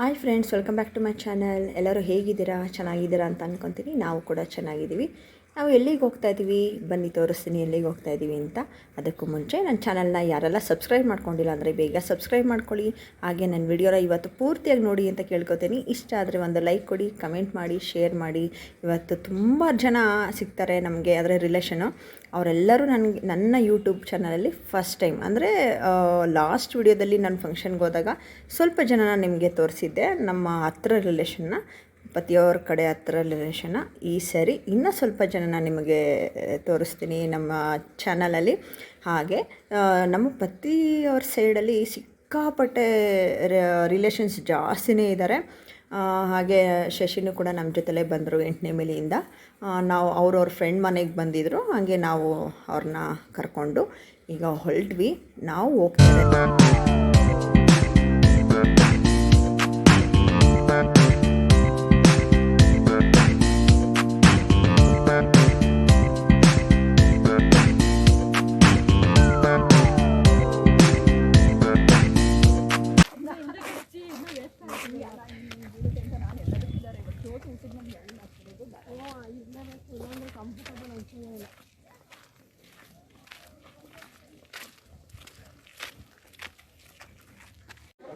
Hi friends welcome back to my channel ಎಲ್ಲರೂ ಹೇಗಿದ್ದೀರಾ? ಚೆನ್ನಾಗಿದ್ದೀರಾ ಅಂತ ಅಂದ್ಕೊತೀನಿ ನಾವು ಕೂಡ ಚೆನ್ನಾಗಿದ್ದೀವಿ. ನಾವು ಎಲ್ಲಿಗೆ ಹೋಗ್ತಾ ಇದ್ದೀವಿ ಬನ್ನಿ ತೋರಿಸ್ತೀನಿ ಎಲ್ಲಿಗೆ ಹೋಗ್ತಾ ಇದ್ದೀವಿ ಅಂತ. ಅದಕ್ಕೂ ಮುಂಚೆ ನನ್ನ ಚಾನಲ್ನ ಯಾರೆಲ್ಲ ಸಬ್ಸ್ಕ್ರೈಬ್ ಮಾಡ್ಕೊಂಡಿಲ್ಲ ಅಂದರೆ ಬೇಗ ಸಬ್ಸ್ಕ್ರೈಬ್ ಮಾಡ್ಕೊಳ್ಳಿ. ಹಾಗೆ ನನ್ನ ವಿಡಿಯೋನ ಇವತ್ತು ಪೂರ್ತಿಯಾಗಿ ನೋಡಿ ಅಂತ ಕೇಳ್ಕೊತೀನಿ. ಇಷ್ಟ ಆದರೆ ಒಂದು ಲೈಕ್ ಕೊಡಿ, ಕಮೆಂಟ್ ಮಾಡಿ, ಶೇರ್ ಮಾಡಿ. ಇವತ್ತು ತುಂಬ ಜನ ಸಿಗ್ತಾರೆ ನಮಗೆ ಅದರ ರಿಲೇಷನು ಅವರೆಲ್ಲರೂ ನನಗೆ ನನ್ನ ಯೂಟ್ಯೂಬ್ ಚಾನಲಲ್ಲಿ ಫಸ್ಟ್ ಟೈಮ್ ಅಂದರೆ ಲಾಸ್ಟ್ ವಿಡಿಯೋದಲ್ಲಿ ನಾನು ಫಂಕ್ಷನ್ಗೆ ಹೋದಾಗ ಸ್ವಲ್ಪ ಜನನ ನಿಮಗೆ ತೋರಿಸಿದ್ದೆ. ನಮ್ಮ ಹತ್ರ ರಿಲೇಷನ್ನ ಪತಿಯವ್ರ ಕಡೆ ಹತ್ರ ರಿಲೇಷನ್ನ ಈ ಸರಿ ಇನ್ನೂ ಸ್ವಲ್ಪ ಜನನ ನಿಮಗೆ ತೋರಿಸ್ತೀನಿ ನಮ್ಮ ಚಾನಲಲ್ಲಿ ಹಾಗೆ ನಮ್ಮ ಪತಿಯವ್ರ ಸೈಡಲ್ಲಿ ಸಿಕ್ಕಾಪಟ್ಟೆ ರಿಲೇಷನ್ಸ್ ಜಾಸ್ತಿನೇ ಇದ್ದಾರೆ ಹಾಗೆ ಶಶಿನೂ ಕೂಡ ನಮ್ಮ ಜೊತೆಲೇ ಬಂದರು ಎಂಟನೇ ಮೇಲೆಯಿಂದ ನಾವು ಅವ್ರವ್ರ ಫ್ರೆಂಡ್ ಮನೆಗೆ ಬಂದಿದ್ದರು ಹಾಗೆ ನಾವು ಅವ್ರನ್ನ ಕರ್ಕೊಂಡು ಈಗ ಹೊರಟ್ವಿ ನಾವು ಹೋಗ್ತಾರೆ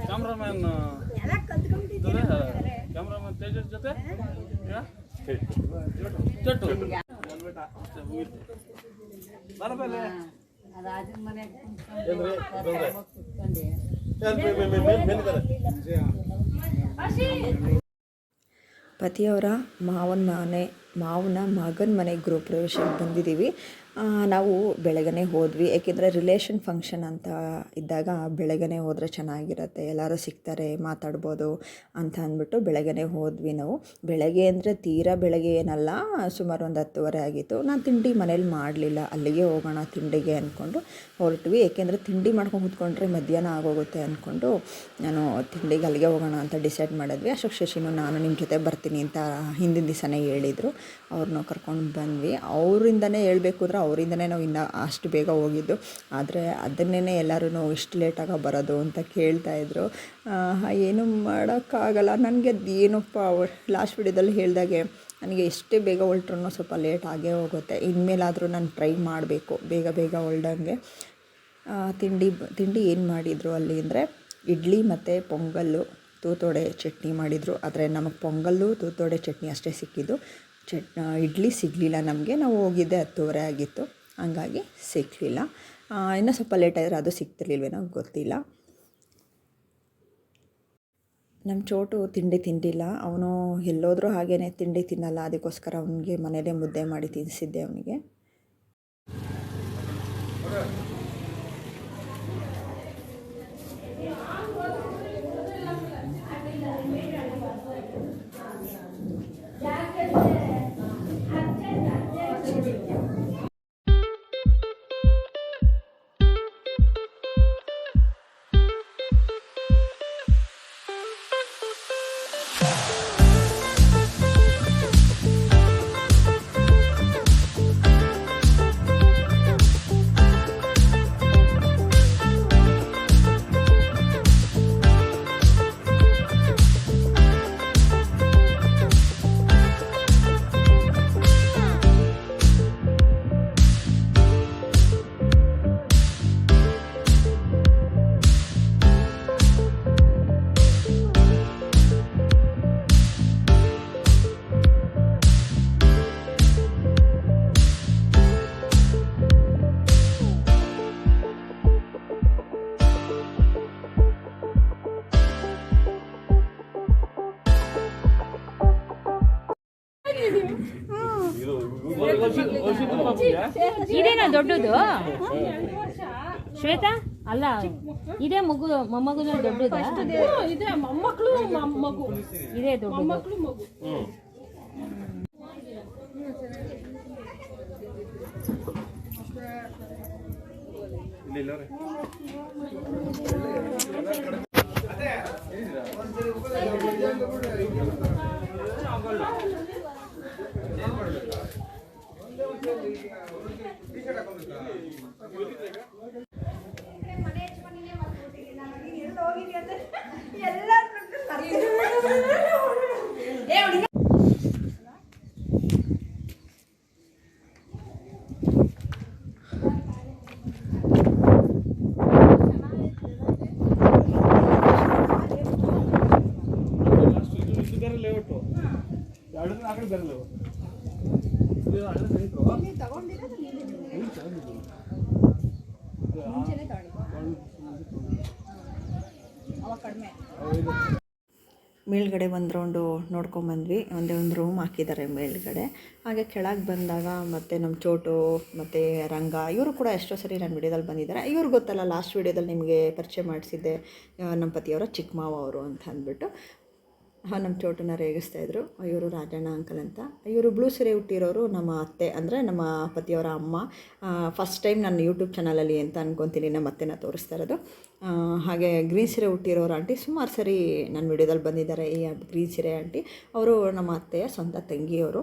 ಕ್ಯಾಮ್ರಾಮನ್ ಕ್ಯಾಮ್ರಾಮನ್ ತೇಜಸ್ ಜೊತೆ? ಚಟ್ಟು. ಬರಬಲ್ಲ ಪತಿಯವರ ಮಾವನ ಮನೆ ಮಾವನ ಮಗನ ಮನೆ ಗೃಹಪ್ರವೇಶಕ್ಕೆ ಬಂದಿದ್ದೀವಿ. ನಾವು ಬೆಳಗ್ಗೆನೇ ಹೋದ್ವಿ. ಏಕೆಂದರೆ ರಿಲೇಷನ್ ಫಂಕ್ಷನ್ ಅಂತ ಇದ್ದಾಗ ಬೆಳಗ್ಗೆನೇ ಹೋದರೆ ಚೆನ್ನಾಗಿರುತ್ತೆ. ಎಲ್ಲರೂ ಸಿಗ್ತಾರೆ, ಮಾತಾಡ್ಬೋದು ಅಂತ ಅಂದ್ಬಿಟ್ಟು ಬೆಳಗ್ಗೆನೇ ಹೋದ್ವಿ ನಾವು. ಬೆಳಗ್ಗೆ ಅಂದರೆ ತೀರಾ ಬೆಳಗ್ಗೆ ಏನಲ್ಲ, ಸುಮಾರು ಒಂದು ಹತ್ತುವರೆ ಆಗಿತ್ತು. ನಾನು ತಿಂಡಿ ಮನೇಲಿ ಮಾಡಲಿಲ್ಲ. ಅಲ್ಲಿಗೆ ಹೋಗೋಣ ತಿಂಡಿಗೆ ಅಂದ್ಕೊಂಡು ಹೊರಟ್ವಿ. ಏಕೆಂದರೆ ತಿಂಡಿ ಮಾಡ್ಕೊಂಡು ಕೂತ್ಕೊಂಡ್ರೆ ಮಧ್ಯಾಹ್ನ ಆಗೋಗುತ್ತೆ ಅಂದ್ಕೊಂಡು ನಾನು ತಿಂಡಿಗೆ ಅಲ್ಲಿಗೆ ಹೋಗೋಣ ಅಂತ ಡಿಸೈಡ್ ಮಾಡಿದ್ವಿ. ಅಶೋಕ್ ಶಶಿನೂ ನಾನು ನಿಮ್ಮ ಜೊತೆ ಬರ್ತೀನಿ ಅಂತ ಹಿಂದಿನ ದಿವಸನೇ ಹೇಳಿದರು. ಅವ್ರನ್ನ ಕರ್ಕೊಂಡು ಬಂದ್ವಿ. ಅವರಿಂದನೇ ಹೇಳಬೇಕು ಅಂದ್ರೆ ಅವರಿಂದನೇ ನಾವು ಇನ್ನು ಅಷ್ಟು ಬೇಗ ಹೋಗಿದ್ದು. ಆದರೆ ಅದನ್ನೇ ಎಲ್ಲರೂ ಇಷ್ಟು ಲೇಟಾಗ ಬರೋದು ಅಂತ ಕೇಳ್ತಾಯಿದ್ರು ಏನು ಮಾಡೋಕ್ಕಾಗಲ್ಲ. ನನಗೆ ಅದು ಏನಪ್ಪ ಲಾಸ್ಟ್ ವಿಡಿಯೋದಲ್ಲಿ ಹೇಳಿದಾಗೆ ನನಗೆ ಎಷ್ಟೇ ಬೇಗ ಹೊಲ್ಟ್ರೂ ಸ್ವಲ್ಪ ಲೇಟ್ ಆಗೇ ಹೋಗುತ್ತೆ. ಇನ್ಮೇಲಾದರೂ ನಾನು ಟ್ರೈ ಮಾಡಬೇಕು, ಬೇಗ ಬೇಗ ಹೊಲ್ಡಂಗೆ ತಿಂಡಿ ತಿಂಡಿ ಏನು ಮಾಡಿದರು ಅಲ್ಲಿ ಅಂದರೆ ಇಡ್ಲಿ ಮತ್ತು ಪೊಂಗಲ್ಲು, ತೂತೋಡೆ ಚಟ್ನಿ ಮಾಡಿದರು. ಆದರೆ ನಮಗೆ ಪೊಂಗಲ್ಲು, ತೂತೋಡೆ ಚಟ್ನಿ ಅಷ್ಟೇ ಸಿಕ್ಕಿದ್ದು. ಚಟ್ ಇಡ್ಲಿ ಸಿಗಲಿಲ್ಲ ನಮಗೆ. ನಾವು ಹೋಗಿದ್ದೆ ಹತ್ತುವರೆ ಆಗಿತ್ತು. ಹಂಗಾಗಿ ಸಿಕ್ಕಲಿಲ್ಲ ಇನ್ನೂ ಸ್ವಲ್ಪ ಲೇಟ್ ಆದರೆ ಅದು ಸಿಗ್ತಿರ್ಲಿಲ್ವೇನೋ ಗೊತ್ತಿಲ್ಲ. ನಮ್ಮ ಚೋಟು ತಿಂಡಿ ತಿಂದಿಲ್ಲ. ಅವನು ಎಲ್ಲೋದ್ರೂ ಹಾಗೇ ತಿಂಡಿ ತಿನ್ನಲ್ಲ. ಅದಕ್ಕೋಸ್ಕರ ಅವನಿಗೆ ಮನೆಯಲ್ಲೇ ಮುದ್ದೆ ಮಾಡಿ ತಿನ್ನಿಸಿದ್ದೆ ಅವನಿಗೆ. ಇದೇನಾ ದೊಡ್ಡದು? ಶ್ವೇತಾ? ಅಲ್ಲ ಇದೇ ಮಗು ಮೊಮ್ಮಗುನ ದೊಡ್ಡದು? ಇದೆ. ಮೊಮ್ಮಕ್ಕಳು ಮಗು. ಇದೇ ದೊಡ್ಡದು. ಮಕ್ಕಳು ಮಗು. ಲಾಸ್ಟ್ ಇದು ಇದು ಬೇರೆ ಲೇಔಟು ಎರಡು ಆ ಕಡೆ ಬೇರೆ ಲೇಔಟ್ ಇದು ಹಳ್ಳಿ ರೈತರು ಇಲ್ಲಿ ಚೆನ್ನಾಗಿತ್ತು. ಇದು ಆ- ಮೇಲ್ಗಡೆ ಒಂದು ರೌಂಡು ನೋಡ್ಕೊಂಬಂದ್ವಿ ಒಂದೇ ಒಂದು ರೂಮ್ ಹಾಕಿದ್ದಾರೆ ಮೇಲ್ಗಡೆ. ಹಾಗೆ ಕೆಳಗೆ ಬಂದಾಗ ಮತ್ತು ನಮ್ಮ ಚೋಟು, ಮತ್ತು ರಂಗ, ಇವರು ಕೂಡ ಎಷ್ಟೋ ಸರಿ ನನ್ನ ವಿಡಿಯೋದಲ್ಲಿ ಬಂದಿದ್ದಾರೆ ಇವ್ರು ಗೊತ್ತಲ್ಲ ಲಾಸ್ಟ್ ವಿಡಿಯೋದಲ್ಲಿ ನಿಮಗೆ ಪರಿಚಯ ಮಾಡಿಸಿದ್ದೆ ನಮ್ಮ ಪತಿಯವರ ಚಿಕ್ಕ ಮಾವ ಅವರು ಅಂತ ಅಂದ್ಬಿಟ್ಟು. ನಮ್ಮ ಚೋಟನ ರೇಗಿಸ್ತಾ ಇದ್ರು. ಇವರು ರಾಜಣ್ಣ ಅಂಕಲ್ ಅಂತ. ಇವರು ಬ್ಲೂ ಸೀರೆ ಹುಟ್ಟಿರೋರು ನಮ್ಮ ಅತ್ತೆ ಅಂದರೆ ನಮ್ಮ ಪತಿಯವರ ಅಮ್ಮ. ಫಸ್ಟ್ ಟೈಮ್ ನನ್ನ ಯೂಟ್ಯೂಬ್ ಚಾನಲಲ್ಲಿ ಅಂತ ಅನ್ಕೊತೀನಿ, ನಮ್ಮ ಅತ್ತೆನ ತೋರಿಸ್ತಾ ಇರೋದು. ಹಾಗೆ ಗ್ರೀನ್ ಸೀರೆ ಹುಟ್ಟಿರೋರು ಆಂಟಿ ಸುಮಾರು ಸರಿ ನನ್ನ ವಿಡಿಯೋದಲ್ಲಿ ಬಂದಿದ್ದಾರೆ ಈ ಗ್ರೀನ್ ಸೀರೆ ಆಂಟಿ ಅವರು ನಮ್ಮ ಅತ್ತೆಯ ಸ್ವಂತ ತಂಗಿಯವರು.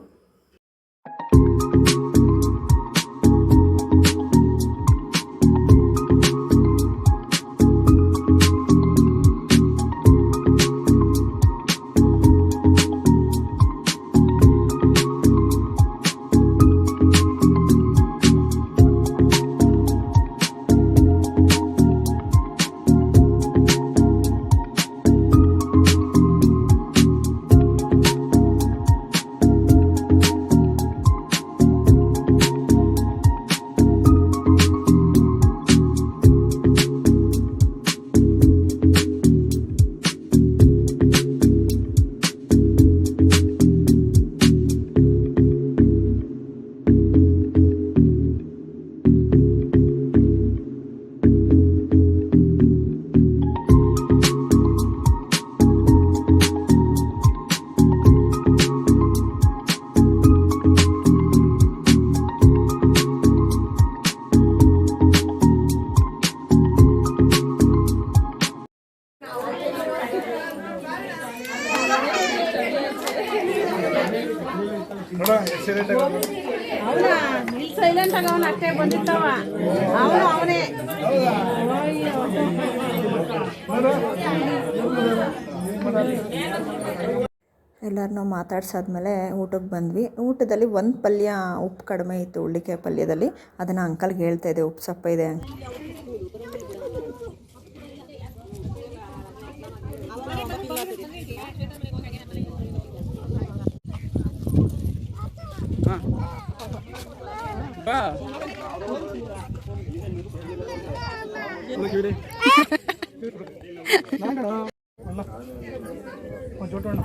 ಎಲ್ಲರನ್ನೂ ಮಾತಾಡ್ಸಾದ್ಮೇಲೆ ಊಟಕ್ಕೆ ಬಂದ್ವಿ. ಊಟದಲ್ಲಿ ಒಂದು ಪಲ್ಯ ಉಪ್ಪು ಕಡಿಮೆ ಇತ್ತು ಉಳ್ಳಿಕಾಯಿ ಪಲ್ಯದಲ್ಲಿ. ಅದನ್ನು ಅಂಕಲ್ಗೆ ಹೇಳ್ತಾ ಇದ್ದೆ ಉಪ್ಪು ಸಪ್ಪ ಇದೆ ಅಂಕ್ ಬಾ ಹುಡುಗಿ ಚೋಟೋಣ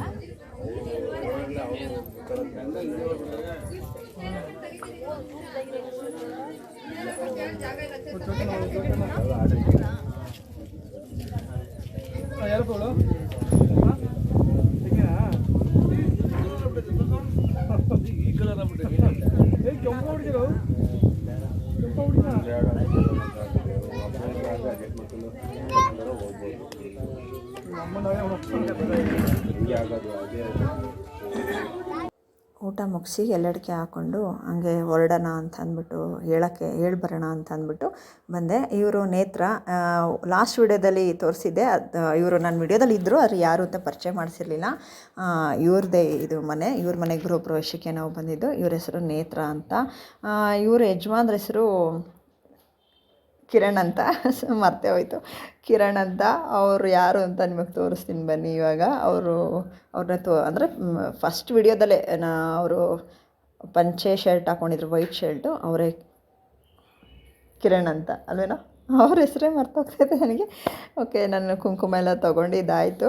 ಯಾರು ಊಟ ಮುಗಿಸಿ ಎಲ್ಲಡಿಕೆ ಹಾಕ್ಕೊಂಡು ಹಂಗೆ ಹೊರಡೋಣ ಅಂತ ಅಂದ್ಬಿಟ್ಟು ಹೇಳೋಕ್ಕೆ ಹೇಳಿ ಬರೋಣ ಅಂತ ಅಂದ್ಬಿಟ್ಟು ಬಂದೆ. ಇವರು ನೇತ್ರ ಲಾಸ್ಟ್ ವಿಡಿಯೋದಲ್ಲಿ ತೋರಿಸಿದ್ದೆ. ಅದು ಇವರು ನನ್ನ ವಿಡಿಯೋದಲ್ಲಿ ಇದ್ದರು ಅವ್ರು ಯಾರು ಅಂತ ಪರಿಚಯ ಮಾಡಿಸಿರ್ಲಿಲ್ಲ. ಇವ್ರದ್ದೇ ಇದು ಮನೆ, ಇವ್ರ ಮನೆ ಗೃಹ ಪ್ರವೇಶಕ್ಕೆ ನಾವು ಬಂದಿದ್ದು. ಇವ್ರ ಹೆಸರು ನೇತ್ರ ಅಂತ. ಇವರು ಯಜಮಾನ್ರ ಹೆಸರು ಕಿರಣ್ ಅಂತ. ಮರ್ತೇ ಹೋಯಿತು. ಕಿರಣ್ ಅಂತ. ಅವರು ಯಾರು ಅಂತ ನಿಮಗೆ ತೋರಿಸ್ತೀನಿ ಬನ್ನಿ ಇವಾಗ. ಅವರು ಅವ್ರನ್ನ ತೋ, ಅಂದರೆ ಫಸ್ಟ್ ವಿಡಿಯೋದಲ್ಲೇ ನಾ ಅವರು ಪಂಚೆ ಶರ್ಟ್ ಹಾಕ್ಕೊಂಡಿದ್ರು ವೈಟ್ ಶರ್ಟು ಅವರೇ ಕಿರಣ್ ಅಂತ. ಅಲ್ವೇನೋ? ಅವ್ರ ಹೆಸರೇ ಮರ್ತೋಗ್ತಾಯಿದೆ ನನಗೆ. ಓಕೆ ನಾನು ಕುಂಕುಮ ಎಲ್ಲ ತೊಗೊಂಡಿದ್ದಾಯಿತು.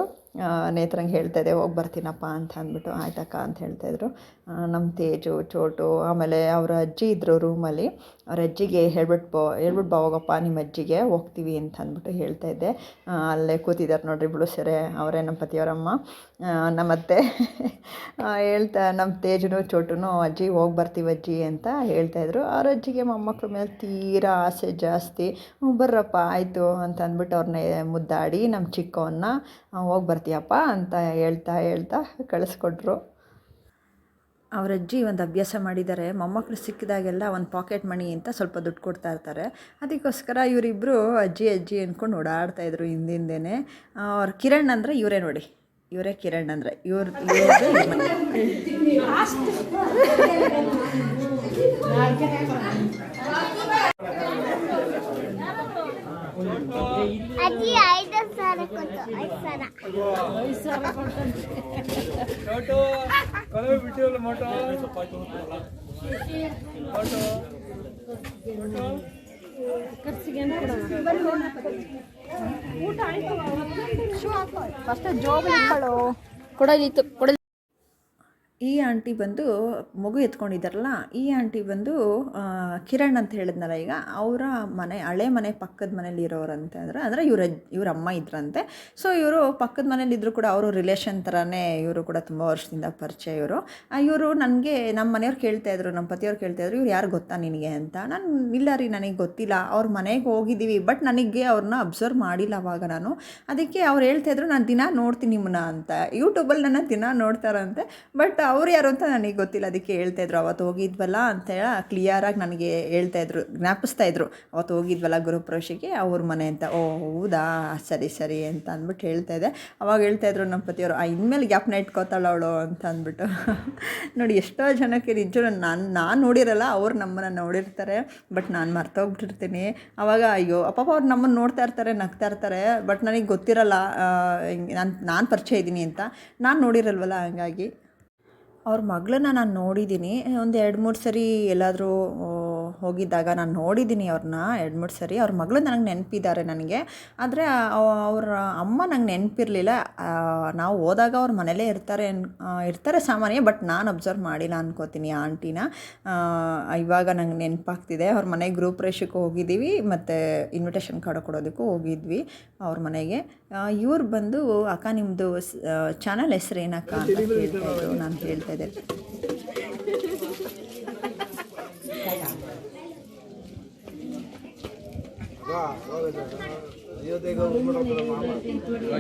ನೇತ್ರಂಗೆ ಹೇಳ್ತಾಯಿದ್ದೆ ಹೋಗಿ ಬರ್ತೀನಪ್ಪ ಅಂತ ಅಂದ್ಬಿಟ್ಟು, ಆಯ್ತಕ್ಕ ಅಂತ ಹೇಳ್ತಾಯಿದ್ರು ನಮ್ಮ ತೇಜು, ಚೋಟು, ಆಮೇಲೆ ಅವರ ಅಜ್ಜಿ ಇದ್ದರು ರೂಮಲ್ಲಿ ಅವ್ರ ಅಜ್ಜಿಗೆ ಹೇಳ್ಬಿಟ್ಟು ಬೋ ಹೇಳ್ಬಿಟ್ಟು ಬಾ ಹೋಗಪ್ಪ ನಿಮ್ಮ ಅಜ್ಜಿಗೆ ಹೋಗ್ತೀವಿ ಅಂತ ಅಂದ್ಬಿಟ್ಟು ಹೇಳ್ತಾ ಇದ್ದೆ. ಅಲ್ಲೇ ಕೂತಿದ್ದಾರೆ ನೋಡ್ರಿ ಬಿಡು ಸೆರೆ, ಅವರೇ ನಮ್ಮ ಪತಿಯವರಮ್ಮ. ನಮ್ಮತ್ತೆ ಹೇಳ್ತಾ ನಮ್ಮ ತೇಜುನು, ಚೋಟುನು, ಅಜ್ಜಿ ಹೋಗಿ ಬರ್ತೀವಿ ಅಜ್ಜಿ ಅಂತ ಹೇಳ್ತಾಯಿದ್ರು ಅವ್ರ ಅಜ್ಜಿಗೆ ಮೊಮ್ಮಕ್ಳ ಮೇಲೆ ತೀರಾ ಆಸೆ ಜಾಸ್ತಿ. ಬರ್ರಪ್ಪ, ಆಯಿತು ಅಂತ ಅಂದ್ಬಿಟ್ಟು ಅವ್ರನ್ನ ಮುದ್ದಾಡಿ ನಮ್ಮ ಚಿಕ್ಕವನ್ನ ಹೋಗಿ ಬರ್ತೀಯಪ್ಪ ಅಂತ ಹೇಳ್ತಾ ಹೇಳ್ತಾ ಕಳಿಸ್ಕೊಟ್ರು. ಅವ್ರ ಅಜ್ಜಿ ಒಂದು ಅಭ್ಯಾಸ ಮಾಡಿದ್ದಾರೆ. ಮೊಮ್ಮಕ್ಕಳು ಸಿಕ್ಕಿದಾಗೆಲ್ಲ ಒಂದು ಪಾಕೆಟ್ ಮಣಿ ಅಂತ ಸ್ವಲ್ಪ ದುಡ್ಡು ಕೊಡ್ತಾ ಇರ್ತಾರೆ. ಅದಕ್ಕೋಸ್ಕರ ಇವರಿಬ್ಬರು ಅಜ್ಜಿ ಅಜ್ಜಿ ಅಂದ್ಕೊಂಡು ಓಡಾಡ್ತಾಯಿದ್ರು ಹಿಂದಿಂದೇನೆ. ಅವ್ರ ಕಿರಣ್ ಅಂದರೆ ಇವರೇ ನೋಡಿ. ಇವರೇ ಕಿರಣ್ ಅಂದರೆ ಇವ್ರ ಇವ್ರದ್ದು ಈ ಮನೆ. ಅಜ್ಜಿ ಐದು ಸಾವಿರ ಕೊಟ್ಟು ಐದು ಸಾವಿರ. ಬಿಟ್ಟಿವಲ್ಲ ಮೋಟೋ? ಮೋಟೋ ಜೋಬ್ ಕೊಡಲಿತ್ತು ಕೊಡ ಈ ಆಂಟಿ ಬಂದು ಮಗು ಎತ್ಕೊಂಡಿದ್ದಾರಲ್ಲ, ಈ ಆಂಟಿ ಬಂದು ಕಿರಣ್ ಅಂತ ಹೇಳಿದ್ನಲ್ಲ ಈಗ, ಅವರ ಮನೆ, ಹಳೆ ಮನೆ ಪಕ್ಕದ ಮನೇಲಿ ಇರೋರಂತೆ ಅಂದರೆ ಅಂದರೆ ಇವ್ರ ಇವ್ರ ಅಮ್ಮ ಇದ್ರಂತೆ. ಸೊ ಇವರು ಪಕ್ಕದ ಮನೇಲಿ ಇದ್ದರೂ ಕೂಡ ಅವರು ರಿಲೇಷನ್ ಥರನೇ ಇವರು ಕೂಡ ತುಂಬ ವರ್ಷದಿಂದ ಪರಿಚಯ ಇವರು. ಇವರು ನನಗೆ ನಮ್ಮ ಮನೆಯವ್ರು ಕೇಳ್ತಾ ಇದ್ರು ನಮ್ಮ ಪತಿಯವ್ರು ಕೇಳ್ತಾಯಿದ್ರು ಇವ್ರು ಯಾರು ಗೊತ್ತಾ ನಿನಗೆ ಅಂತ? ನಾನು, ಇಲ್ಲ ರೀ, ನನಗೆ ಗೊತ್ತಿಲ್ಲ. ಅವ್ರ ಮನೆಗೆ ಹೋಗಿದ್ದೀವಿ ಬಟ್ ನನಗೆ ಅವ್ರನ್ನ ಅಬ್ಸರ್ವ್ ಮಾಡಿಲ್ಲ ಅವಾಗ ನಾನು. ಅದಕ್ಕೆ ಅವ್ರು ಹೇಳ್ತಾ ಇದ್ರು, ನಾನು ದಿನ ನೋಡ್ತೀನಿ ನಿಮ್ಮನ್ನ ಅಂತ. ಯೂಟ್ಯೂಬಲ್ಲಿ ನನ್ನ ದಿನ ನೋಡ್ತಾರಂತೆ, ಬಟ್ ಅವ್ರು ಯಾರು ಅಂತ ನನಗೆ ಗೊತ್ತಿಲ್ಲ. ಅದಕ್ಕೆ ಹೇಳ್ತಾ ಇದ್ರು, ಅವತ್ತು ಹೋಗಿದ್ವಲ್ಲ ಅಂತ ಹೇಳಿ ಕ್ಲಿಯರಾಗಿ ನನಗೆ ಹೇಳ್ತಾ ಇದ್ರು, ಜ್ಞಾಪಿಸ್ತಾ ಇದ್ರು. ಅವತ್ತು ಹೋಗಿದ್ವಲ್ಲ ಗೃಹಪ್ರವೇಶಕ್ಕೆ, ಅವ್ರ ಮನೆ ಅಂತ. ಓ, ಹೌದಾ? ಸರಿ ಸರಿ ಅಂತ ಅಂದ್ಬಿಟ್ಟು ಹೇಳ್ತಾ ಇದ್ದೆ. ಅವಾಗ ಹೇಳ್ತಾ ಇದ್ರು ನಮ್ಮ ಪತಿಯವರು, ಆ, ಇನ್ಮೇಲೆ ಗ್ಯಾಪ್ನ ಇಟ್ಕೋತಾಳ ಅವಳು ಅಂತ ಅಂದ್ಬಿಟ್ಟು. ನೋಡಿ, ಎಷ್ಟೋ ಜನಕ್ಕೆ ನಿಜ ನಾನು ನಾನು ನೋಡಿರಲ್ಲ, ಅವ್ರು ನಮ್ಮನ್ನು ನೋಡಿರ್ತಾರೆ, ಬಟ್ ನಾನು ಮರ್ತೋಗ್ಬಿಟ್ಟಿರ್ತೀನಿ. ಅವಾಗ, ಅಯ್ಯೋ ಅಪ್ಪ ಅವ್ರು ನಮ್ಮನ್ನು ನೋಡ್ತಾ ಇರ್ತಾರೆ, ನಗ್ತಾ ಇರ್ತಾರೆ, ಬಟ್ ನನಗೆ ಗೊತ್ತಿರಲ್ಲ ನಾನು ನಾನು ಪರಿಚಯ ಇದ್ದೀನಿ ಅಂತ. ನಾನು ನೋಡಿರಲ್ವಲ್ಲ, ಹಂಗಾಗಿ. ಅವ್ರ ಮಗಳನ್ನ ನಾನು ನೋಡಿದ್ದೀನಿ ಒಂದು ಎರಡು ಮೂರು ಸರಿ ಎಲ್ಲಾದರೂ ಹೋಗಿದ್ದಾಗ ನಾನು ನೋಡಿದ್ದೀನಿ ಅವ್ರನ್ನ ಎರಡು ಮೂರು ಸರಿ. ಅವ್ರ ಮಗಳು ನನಗೆ ನೆನಪಿದ್ದಾರೆ ನನಗೆ. ಆದರೆ ಅವರ ಅಮ್ಮ ನಂಗೆ ನೆನಪಿರಲಿಲ್ಲ. ನಾವು ಹೋದಾಗ ಅವ್ರ ಮನೇಲೇ ಇರ್ತಾರೆ ಇರ್ತಾರೆ ಸಾಮಾನ್ಯ, ಬಟ್ ನಾನು ಅಬ್ಸರ್ವ್ ಮಾಡಿಲ್ಲ ಅನ್ಕೋತೀನಿ ಆಂಟಿನ. ಇವಾಗ ನಂಗೆ ನೆನಪಾಗ್ತಿದೆ. ಅವ್ರ ಮನೆ ಗ್ರೂಪ್ ರೇಷಕ್ಕೆ ಹೋಗಿದ್ದೀವಿ ಮತ್ತು ಇನ್ವಿಟೇಷನ್ ಕಾರ್ಡ್ ಕೊಡೋದಕ್ಕೂ ಹೋಗಿದ್ವಿ ಅವ್ರ ಮನೆಗೆ. ಇವ್ರು ಬಂದು, ಅಕ್ಕ ನಿಮ್ಮದು ಚಾನಲ್ ಹೆಸರು ಏನಕ್ಕ ಅಂತ ಹೇಳ್ತಾ ಇದ್ದರು ನಾನು ಹೇಳ್ತಾ ಇದ್ದೆ.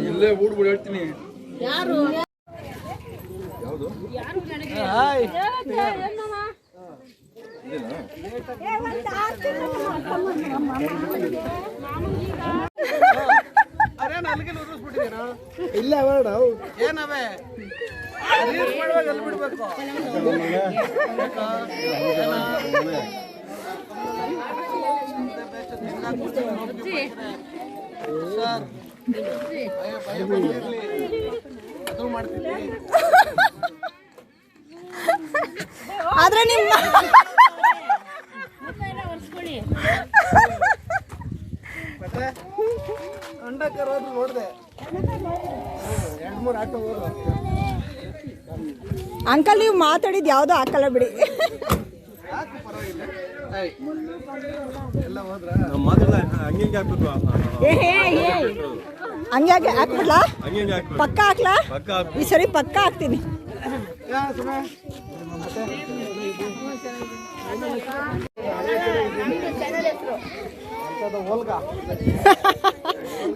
ಇಲ್ಲೇ ಊಡ್ಬಿಡು ಹೇಳ್ತೀನಿ. ಇಲ್ಲ ಬೇಡ ಏನವೇ? ರೀಲ್ಸ್ ಮಾಡುವಾಗ ಎಲ್ಲಿ ಬಿಡ್ಬೇಕು? ಆದರೆ ನಿಮ್ಮ ನೋಡಿದೆ ಅಂಕಲ್ ನೀವು ಮಾತಾಡಿದ್ ಯಾವ್ದು ಹಾಕಲ್ಲ ಬಿಡಿ. ಹಂಗೆ ಹಾಕ್ಬಿಡ್ಲಾ ಪಕ್ಕ ಹಾಕ್ಲಾ ಈ ಸರಿ ಪಕ್ಕ ಹಾಕ್ತೀನಿ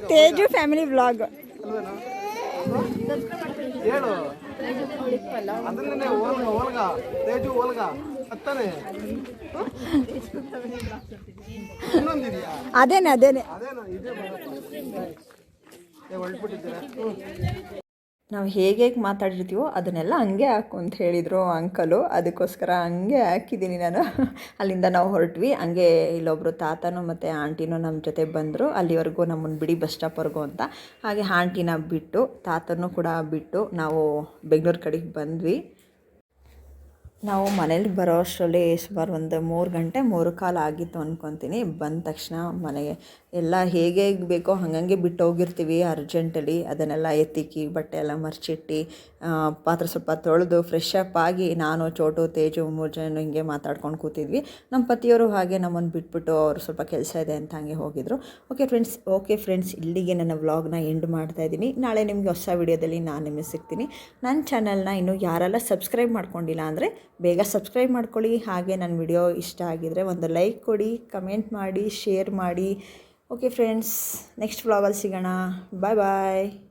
ತೇಜು ಫ್ಯಾಮಿಲಿ ಅಲ್ವೇನೋ ಹೇಳು ಅಂದ್ರೆ ಓಲ್ಗ ತೇಜು ಹೋಲ್ಗ ಹತ್ತಾನೆ ಇನ್ನೊಂದಿದೆಯಾ ಅದೇನೆ ಅದೇನೆ. ಅದೇನೋ? ಇದೇ ಹೊಳ್ಬಿಟ್ಟಿದ್ದೀರಾ ನಾವು ಹೇಗೆ ಹೇಗೆ ಮಾತಾಡಿರ್ತೀವೋ ಅದನ್ನೆಲ್ಲ ಹಂಗೆ ಹಾಕು ಅಂತ ಹೇಳಿದರು ಅಂಕಲು. ಅದಕ್ಕೋಸ್ಕರ ಹಂಗೆ ಹಾಕಿದ್ದೀನಿ ನಾನು. ಅಲ್ಲಿಂದ ನಾವು ಹೊರಟ್ವಿ. ಹಂಗೆ ಇಲ್ಲೊಬ್ಬರು ತಾತನೂ ಮತ್ತು ಆಂಟಿನೂ ನಮ್ಮ ಜೊತೆ ಬಂದರು. ಅಲ್ಲಿವರೆಗೂ ನಮ್ಮನ್ನು ಬಿಡಿ ಬಸ್ ಸ್ಟಾಪ್ವರೆಗೂ ಅಂತ. ಹಾಗೆ ಆಂಟಿನ ಬಿಟ್ಟು ತಾತನೂ ಕೂಡ ಬಿಟ್ಟು ನಾವು ಬೆಂಗಳೂರು ಕಡೆಗೆ ಬಂದ್ವಿ. ನಾವು ಮನೇಲಿ ಬರೋ ಅಷ್ಟರಲ್ಲಿ ಸುಮಾರು ಒಂದು ಮೂರು ಗಂಟೆ, ಮೂರು ಕಾಲು ಆಗಿತ್ತು ಅಂದ್ಕೊತೀನಿ ಬಂದ ತಕ್ಷಣ ಮನೆಗೆ ಎಲ್ಲ ಹೇಗೆ ಬೇಕೋ ಹಾಗಂಗೆ ಬಿಟ್ಟು ಹೋಗಿರ್ತೀವಿ ಅರ್ಜೆಂಟಲ್ಲಿ. ಅದನ್ನೆಲ್ಲ ಎತ್ತಿಕ್ಕಿ, ಬಟ್ಟೆ ಎಲ್ಲ ಮರ್ಚಿಟ್ಟು ಪಾತ್ರೆ ಸ್ವಲ್ಪ ತೊಳೆದು ಫ್ರೆಶ್ ಅಪ್ ಆಗಿ ನಾನು, ಚೋಟು, ತೇಜು ಮೂರು ಜನ ಹಿಂಗೆ ಮಾತಾಡ್ಕೊಂಡು ಕೂತಿದ್ವಿ. ನಮ್ಮ ಪತಿಯವರು ಹಾಗೆ ನಮ್ಮನ್ನು ಬಿಟ್ಬಿಟ್ಟು ಅವರು ಸ್ವಲ್ಪ ಕೆಲಸ ಇದೆ ಅಂತ ಹಾಗೆ ಹೋಗಿದ್ರು. ಓಕೆ ಫ್ರೆಂಡ್ಸ್ ಓಕೆ ಫ್ರೆಂಡ್ಸ್ ಇಲ್ಲಿಗೆ ನನ್ನ ವ್ಲಾಗ್ನ ಎಂಡ್ ಮಾಡ್ತಾ ಇದ್ದೀನಿ. ನಾಳೆ ನಿಮಗೆ ಹೊಸ ವಿಡಿಯೋದಲ್ಲಿ ನಾನು ನಿಮಗೆ ಸಿಗ್ತೀನಿ. ನನ್ನ ಚಾನಲ್ನ ಇನ್ನೂ ಯಾರೆಲ್ಲ ಸಬ್ಸ್ಕ್ರೈಬ್ ಮಾಡ್ಕೊಂಡಿಲ್ಲ ಅಂದರೆ ಬೇಗ ಸಬ್ಸ್ಕ್ರೈಬ್ ಮಾಡ್ಕೊಳ್ಳಿ. ಹಾಗೆ ನನ್ನ ವಿಡಿಯೋ ಇಷ್ಟ ಆಗಿದರೆ ಒಂದು ಲೈಕ್ ಕೊಡಿ, ಕಮೆಂಟ್ ಮಾಡಿ, ಶೇರ್ ಮಾಡಿ. ಓಕೆ ಫ್ರೆಂಡ್ಸ್ ನೆಕ್ಸ್ಟ್ ವ್ಲಾಗಲ್ಲಿ ಸಿಗೋಣ. ಬಾಯ್ ಬಾಯ್